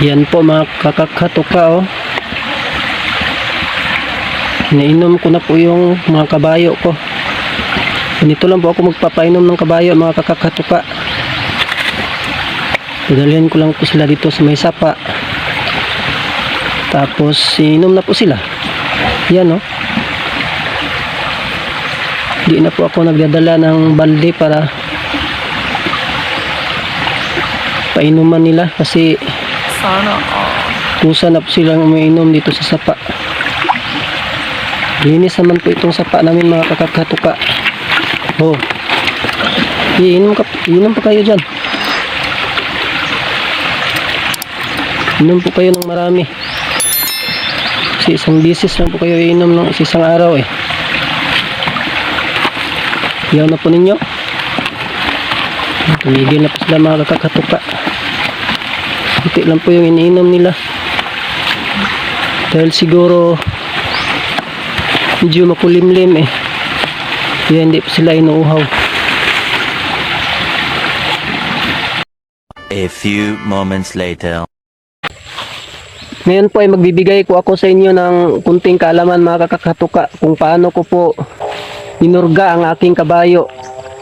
Yan po mga kakakatuka oh. Inainom ko na po yung mga kabayo ko. Ganito lang po ako magpapainom ng kabayo mga kakakatuka. Dalhin ko lang po sila dito sa may sapa. Tapos inom na po sila. Yan oh. Di na po ako nagdadala ng balde para painuman nila kasi Sana all. kusa na silang umiinom dito sa sapa. Linis naman po itong sapa namin mga kakakatuka. Oh. Iinom ka, iinom pa kayo dyan. Inom po kayo ng marami. Kasi isang bisis lang po kayo iinom ng isang araw eh. Yaw na po ninyo. Tumigil na po sila mga kakakatuka. Kunti lang po yung iniinom nila. Dahil siguro medyo makulimlim eh. Kaya hindi po sila inuuhaw. A few moments later. Ngayon po ay magbibigay ko ako sa inyo ng kunting kaalaman mga kakakatuka kung paano ko po inurga ang aking kabayo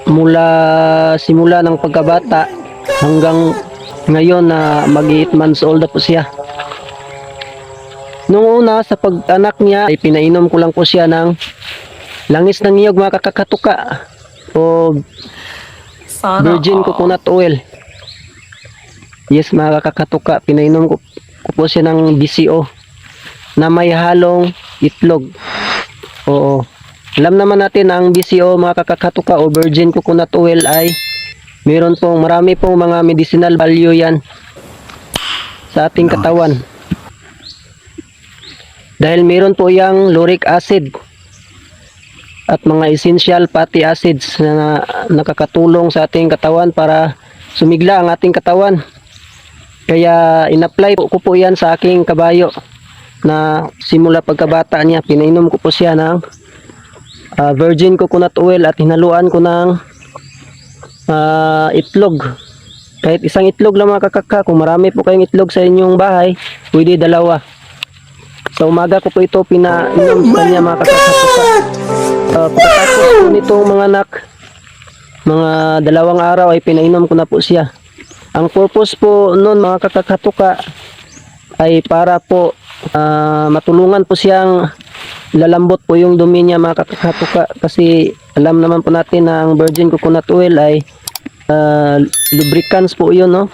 mula simula ng pagkabata hanggang ngayon na mag 8 months old na po siya. Noong una sa pag-anak niya ay pinainom ko lang po siya ng langis ng niyog mga kakakatuka o Sana virgin all. coconut oil. Yes, mga kakatuka, pinainom ko, ko po siya ng BCO na may halong itlog. Oo. Alam naman natin ang BCO mga kakakatuka o virgin coconut oil ay meron pong marami pong mga medicinal value yan sa ating katawan. Dahil meron po yang lauric acid at mga essential fatty acids na nakakatulong sa ating katawan para sumigla ang ating katawan. Kaya in-apply po ko po yan sa aking kabayo na simula pagkabata niya. Pinainom ko po siya ng ah, virgin coconut oil at hinaluan ko ng ah, itlog. Kahit isang itlog lang mga kakaka. Kung marami po kayong itlog sa inyong bahay, pwede dalawa. Sa umaga ko po ito pinainom sa kanya mga kakaka. Uh, pagkatapos po nitong mga anak, mga dalawang araw ay pinainom ko na po siya. Ang purpose po noon mga kakakatuka ay para po ah, matulungan po siyang lalambot po yung dumi niya mga kakakatuka kasi alam naman po natin na ang virgin coconut oil ay ah, lubricants po yun no?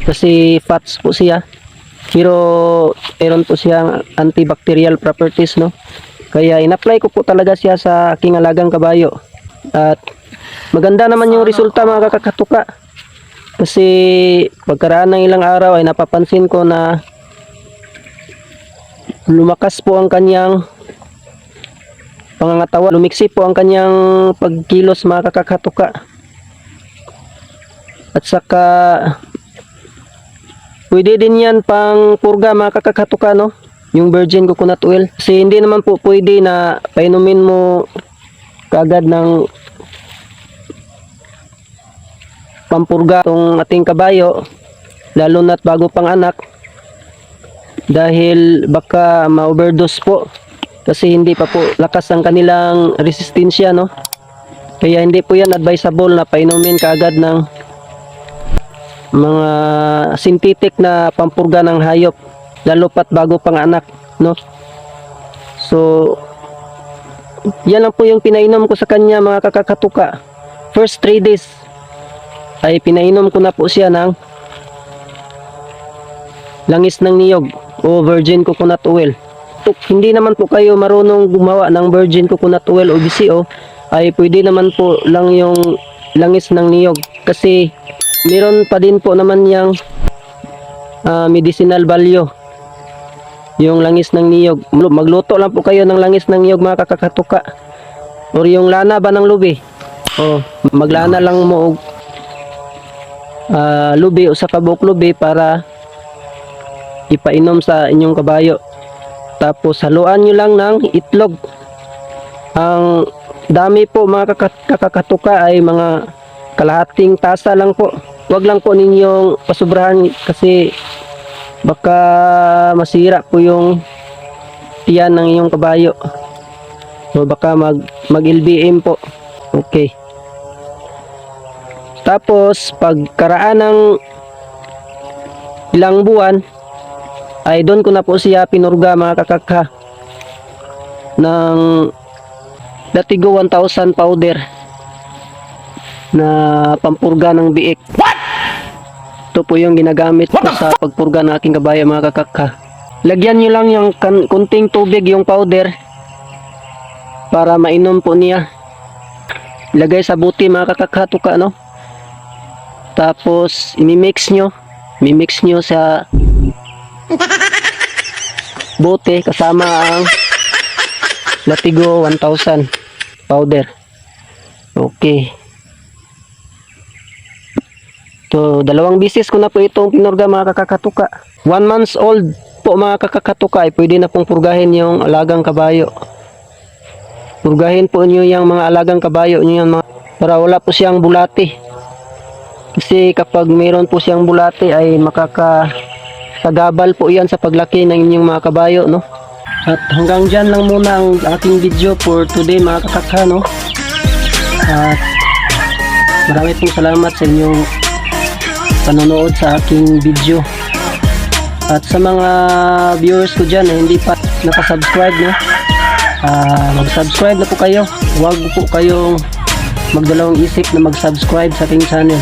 Kasi fats po siya. Pero meron po siyang antibacterial properties no? Kaya in-apply ko po talaga siya sa aking alagang kabayo. At maganda naman yung resulta mga kakakatuka kasi pagkaraan ng ilang araw ay napapansin ko na lumakas po ang kanyang pangangatawan. Lumiksi po ang kanyang pagkilos mga kakakatuka. At saka pwede din yan pang purga mga kakakatuka no? Yung virgin coconut oil. Kasi hindi naman po pwede na painumin mo kagad ng pampurga tong ating kabayo lalo na't bago pang anak dahil baka ma-overdose po. Kasi hindi pa po lakas ang kanilang resistensya no? Kaya hindi po yan advisable na painumin kaagad ng mga synthetic na pampurga ng hayop lalo pat bago pang anak no? So yan lang po yung pinainom ko sa kanya mga kakakatuka. First 3 days ay pinainom ko na po siya ng langis ng niyog o virgin coconut oil. Tuk, hindi naman po kayo marunong gumawa ng virgin coconut oil o BCO ay pwede naman po lang yung langis ng niyog kasi meron pa din po naman yung ah, medicinal value yung langis ng niyog. Magluto lang po kayo ng langis ng niyog mga kakakatuka. Or yung lana ba ng lubi? O, maglana lang mo og ah, lubi o sa kabuk lubi para ipainom sa inyong kabayo. Tapos haluan nyo lang ng itlog. Ang dami po mga kaka- kakakatuka ay mga kalahating tasa lang po. Huwag lang po ninyong pasubrahan kasi baka masira po yung tiyan ng iyong kabayo o baka mag mag LBM po okay tapos pagkaraan ng ilang buwan ay doon ko na po siya pinurga mga kakakha ng Latigo 1000 powder na pampurga ng biik. Ito po yung ginagamit ko sa pagpurga ng aking kabayo mga kakakha. Lagyan nyo lang yung kunting tubig yung powder para mainom po niya. Lagay sa buti mga kakakha to ka no. Tapos imimix nyo. Mimix nyo sa bote kasama ang Latigo 1000 powder. Okay. To, dalawang bisis ko na po itong pinurga mga kakakatuka. One months old po mga kakakatuka ay pwede na pong purgahin yung alagang kabayo. Purgahin po niyo yung mga alagang kabayo niyo yan mga para wala po siyang bulati. Kasi kapag mayroon po siyang bulati ay makaka sagabal po yan sa paglaki ng inyong mga kabayo, no? At hanggang dyan lang muna ang aking video for today mga kakakha, no? At marami pong salamat sa inyong panonood sa aking video. At sa mga viewers ko dyan na hindi pa nakasubscribe, no? Ah, mag-subscribe na po kayo. Huwag po kayong magdalawang isip na mag-subscribe sa aking channel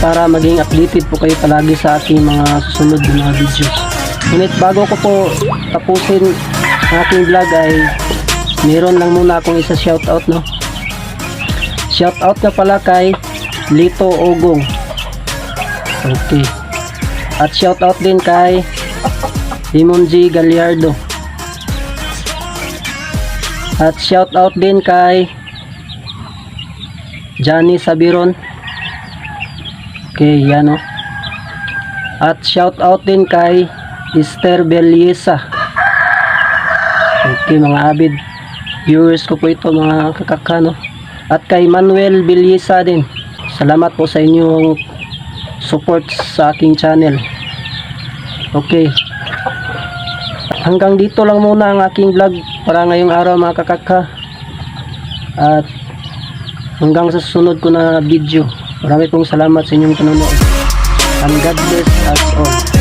para maging updated po kayo palagi sa aking mga susunod na mga videos. Ngunit bago ko po tapusin ang aking vlog ay meron lang muna akong isa shoutout no. Shoutout na pala kay Lito Ogong. Okay. At shoutout din kay Simon G. Gallardo. At shoutout din kay Johnny Sabiron. Okay, yan o. At shout out din kay Esther Beliesa. Okay, mga avid viewers ko po ito mga kakakano. At kay Manuel Beliesa din. Salamat po sa inyong support sa aking channel. Okay. Hanggang dito lang muna ang aking vlog para ngayong araw mga kakaka. At hanggang sa susunod ko na video. Marami pong salamat sa inyong panonood. And God bless us all.